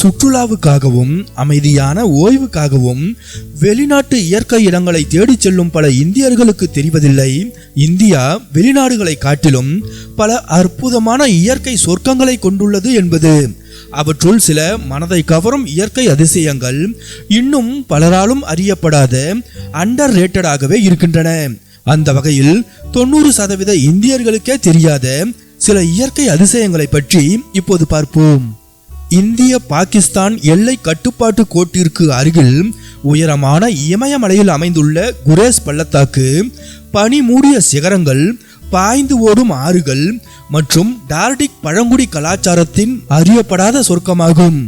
சுற்றுலாவுக்காகவும் அமைதியான ஓய்வுக்காகவும் வெளிநாட்டு இயற்கை இடங்களை தேடிச் செல்லும் பல இந்தியர்களுக்கு தெரிவதில்லை. இந்தியா வெளிநாடுகளை காட்டிலும் பல அற்புதமான இயற்கை சொர்க்கங்களை கொண்டுள்ளது என்பது. அவற்றுள் சில மனதை கவரும் இயற்கை அதிசயங்கள் இன்னும் பலராலும் அறியப்படாத அண்டர் ரேட்டடாகவே இருக்கின்றன. அந்த வகையில் தொண்ணூறு சதவீத இந்தியர்களுக்கே தெரியாத சில இயற்கை அதிசயங்களை பற்றி இப்போது பார்ப்போம். இந்திய பாகிஸ்தான் எல்லை கட்டுப்பாட்டு கோட்டிற்கு அருகில் உயரமான இமயமலையில் அமைந்துள்ள குரேஸ் பள்ளத்தாக்கு பனி மூடிய சிகரங்கள் பாய்ந்து ஓடும் ஆறுகள் மற்றும் டார்டிக் பழங்குடி கலாச்சாரத்தின் அறியப்படாத சொர்க்கமாகும்.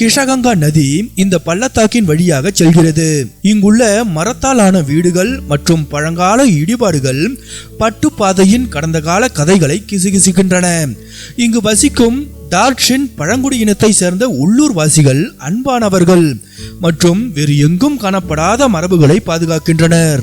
கிஷகங்கா நதி இந்த பள்ளத்தாக்கின் வழியாக செல்கிறது. இங்குள்ள மரத்தால் ஆன வீடுகள் மற்றும் பழங்கால இடிபாடுகள் பட்டுப்பாதையின் கடந்த கால கதைகளை கிசுகிசுகின்றன இங்கு வசிக்கும் டார்க்ஷின் பழங்குடி இனத்தை சேர்ந்த உள்ளூர் வாசிகள் அன்பானவர்கள் மற்றும் வேறு எங்கும் காணப்படாத மரபுகளை பாதுகாக்கின்றனர்.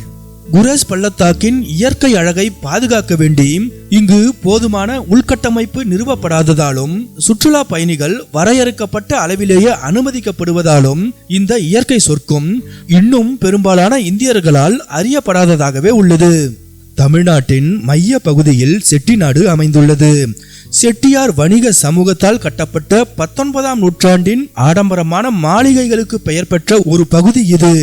குரேஸ் பள்ளத்தாக்கின் இயற்கை அழகை பாதுகாக்க வேண்டி இங்கு போதுமான உள்கட்டமைப்பு நிறுவப்படாததாலும் சுற்றுலா பயணிகள் வரையறுக்கப்பட்ட அளவிலேயே அனுமதிக்கப்படுவதாலும் இந்த இயற்கை சொற்கும் இன்னும் பெரும்பாலான இந்தியர்களால் அறியப்படாததாகவே உள்ளது. தமிழ்நாட்டின் மைய பகுதியில் செட்டிநாடு அமைந்துள்ளது. செட்டியார் வணிக சமூகத்தால் கட்டப்பட்ட பத்தொன்பதாம் நூற்றாண்டின் ஆடம்பரமான மாளிகைகளுக்கு பெயர் பெற்ற ஒரு பகுதி இது.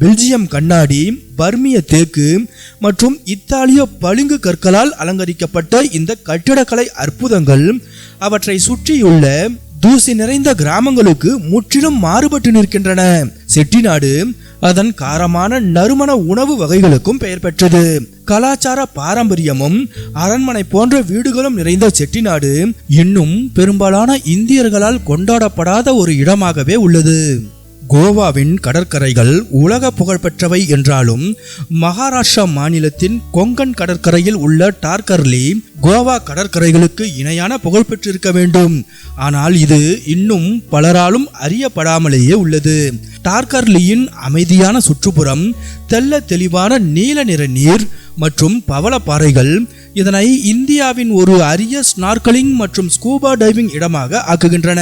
பெல்ஜியம் கண்ணாடி பர்மிய தேக்கு மற்றும் இத்தாலிய பளிங்கு கற்களால் அலங்கரிக்கப்பட்ட இந்த கட்டிடக்கலை அற்புதங்கள் அவற்றை சுற்றியுள்ள தூசி நிறைந்த கிராமங்களுக்கு முற்றிலும் மாறுபட்டு நிற்கின்றன. செட்டிநாடு அதன் காரமான நறுமண உணவு வகைகளுக்கும் பெயர் பெற்றது. கலாச்சார பாரம்பரியமும் அரண்மனை போன்ற வீடுகளும் நிறைந்த செட்டிநாடு இன்னும் பெரும்பாலான இந்தியர்களால் கொண்டாடப்படாத ஒரு இடமாகவே உள்ளது. கோவாவின் கடற்கரைகள் உலக புகழ்பெற்றவை என்றாலும் மகாராஷ்டிரா மாநிலத்தின் கொங்கன் கடற்கரையில் உள்ள டார்கர்லி கோவா கடற்கரைகளுக்கு இணையான புகழ் பெற்றிருக்க வேண்டும். ஆனால் இது இன்னும் பலராலும் அறியப்படாமலேயே உள்ளது. டார்கர்லியின் அமைதியான சுற்றுப்புறம் தெல்ல தெளிவான நீல நிற நீர் மற்றும் பவளப்பாறைகள் இதனை இந்தியாவின் ஒரு அரிய ஸ்னார்க்கலிங் மற்றும் ஸ்கூபா டைவிங் இடமாக ஆக்குகின்றன.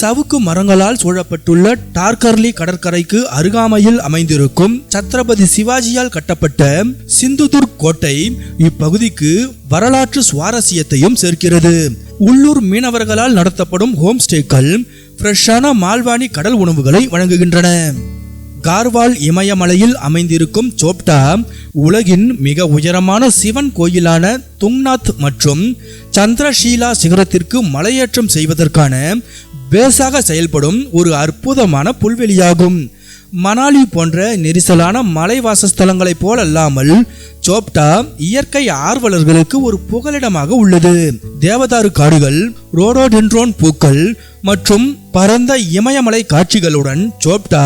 சவுக்கு மரங்களால் சூழப்பட்டுள்ள டார்கர்லி கடற்கரைக்கு அருகாமையில் அமைந்திருக்கும் சத்ரபதி சிவாஜியால் கட்டப்பட்ட சிந்துதுர்க் கோட்டை இப்பகுதிக்கு வரலாற்று சுவாரஸ்யத்தையும் சேர்க்கிறது. உள்ளூர் மீனவர்களால் நடத்தப்படும் ஹோம் ஸ்டேக்கள் ஃப்ரெஷ்ஷான மால்வானி கடல் உணவுகளை வழங்குகின்றன. கார்வால் இமயமலையில் அமைந்திருக்கும் சோப்டா உலகின் மிக உயரமான சிவன் கோயிலான துங்நாத் மற்றும் சந்திரஷீலா சிகரத்திற்கு மலையேற்றம் செய்வதற்கான பேஸாக செயல்படும் ஒரு அற்புதமான புல்வெளியாகும். மணாலி போன்ற நெரிசலான மலை வாசஸ்தலங்களைப் போலல்லாமல் சோப்டா இயற்கை ஆர்வலர்களுக்கு ஒரு புகலிடமாக உள்ளது. தேவதாரு காடுகள் ரோடோடென்ட்ரோன் பூக்கள் மற்றும் பரந்த இமயமலை காட்சிகளுடன் சோப்டா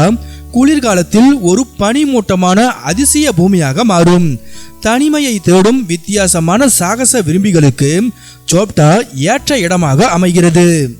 குளிர்காலத்தில் ஒரு பனிமூட்டமான அதிசய பூமியாக மாறும். தனிமையை தேடும் வித்தியாசமான சாகச விரும்பிகளுக்கு சோப்டா ஏற்ற இடமாக அமைகிறது.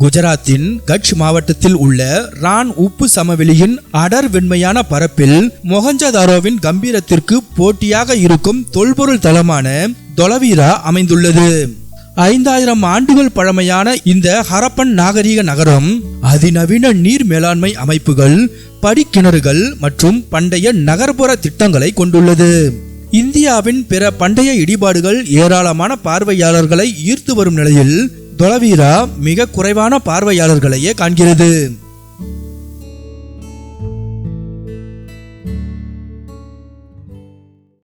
குஜராத்தின் கட்ச் மாவட்டத்தில் உள்ள ரான் உப்பு சமவெளியின் அடர் வெண்மையான பரப்பில் மொஹஞ்சதாரோவின் கம்பீரத்திற்கு போட்டியாக இருக்கும் தொல்பொருள் தளமான தொலவீரா அமைந்துள்ளது. ஐந்தாயிரம் ஆண்டுகள் பழமையான இந்த ஹரப்பன் நாகரீக நகரம் அதிநவீன நீர் மேலாண்மை அமைப்புகள் படிக்கிணறுகள் மற்றும் பண்டைய நகர்ப்புற திட்டங்களை கொண்டுள்ளது. இந்தியாவின் பிற பண்டைய இடிபாடுகள் ஏராளமான பார்வையாளர்களை ஈர்த்து வரும் நிலையில் தொலவீரா மிக குறைவான பார்வையாளர்களையே காண்கிறது.